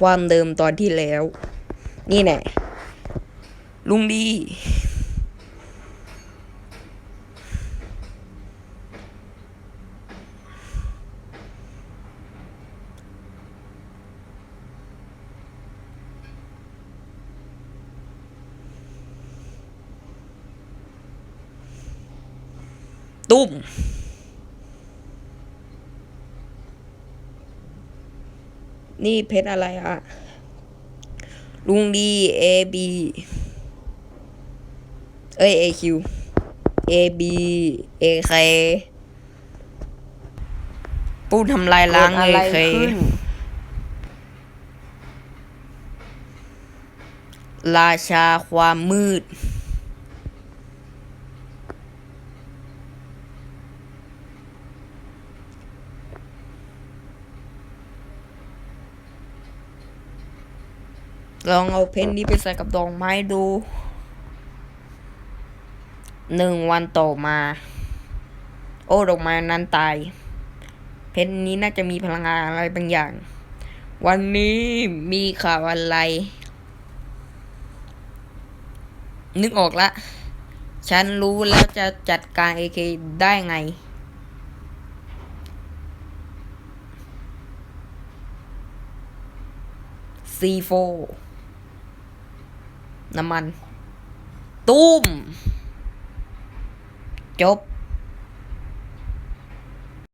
ความเดิมตอนที่แล้ว นี่แน่ลุงดีตุ้ม นี่เพชรอะไรอะลุงดี A B เอ้ย A Q A B A K ปูทำลายล้างเกิ A ดอะไร K ขึ้นราชาความมืด ลองเอาเพนนี้ไปใส่กับดอกไม้ดู หนึ่งวันต่อมา โอ้ดอกไม้นั้นตาย เพนนี้น่าจะมีพลังงานอะไรบางอย่าง วันนี้มีข่าวอะไร นึกออกละ ฉันรู้แล้วจะจัดการเอเคได้ไง C4 น้ำมัน ตุ้ม จบ